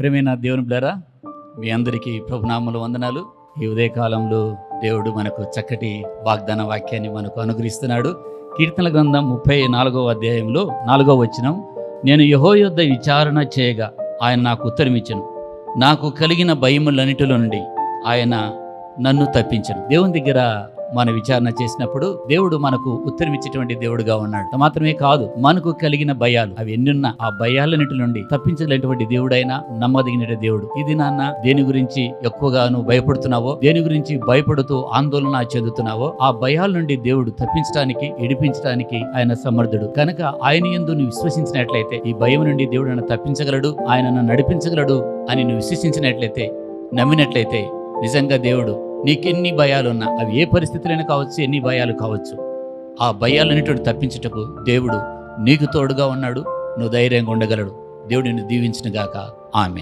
ప్రేమైన దేవుని బిడ్డారా మీ అందరికీ ప్రభునామలు వందనాలు. ఈ ఉదయకాలంలో దేవుడు మనకు చక్కటి వాగ్దాన వాక్యాన్ని మనకు అనుగ్రహిస్తున్నాడు. కీర్తన గ్రంథం ముప్పై నాలుగవ అధ్యాయంలో నాలుగవ వచనం నేను యహో యొద్ద విచారణ చేయగా ఆయన నాకు ఉత్తరమిచ్చను నాకు కలిగిన భయములన్నిటిలో నుండి ఆయన నన్ను తప్పించను. దేవుని దగ్గర మన విచారణ చేసినప్పుడు దేవుడు మనకు ఉత్తరమిచ్చేటువంటి దేవుడుగా ఉన్నాడు. మాత్రమే కాదు మనకు కలిగిన భయాలు. అవి ఎన్నున్నా ఆ భయాలన్నిటి నుండి తప్పించలేటువంటి దేవుడైనా నమ్మదగిన దేవుడు. ఇది నాన్న దేని గురించి ఎక్కువగా నువ్వు భయపడుతున్నావో దేని గురించి భయపడుతూ ఆందోళన చెందుతున్నావో ఆ భయాల నుండి దేవుడు తప్పించడానికి ఎడిపించడానికి ఆయన సమర్థుడు. కనుక ఆయన ఎందు నువ్వు విశ్వసించినట్లయితే ఈ భయం నుండి దేవుడు నన్ను తప్పించగలడు ఆయన నన్ను నడిపించగలడు అని నువ్వు విశ్వసించినట్లయితే నమ్మినట్లయితే నిజంగా దేవుడు నీకెన్ని భయాలున్నా అవి ఏ పరిస్థితులైనా కావచ్చు ఎన్ని భయాలు కావచ్చు ఆ భయాలన్నిటిని తప్పించుటకు దేవుడు నీకు తోడుగా ఉన్నాడు నువ్వు ధైర్యంగా ఉండగలడు. దేవుడిని దీవించిన గాక ఆమె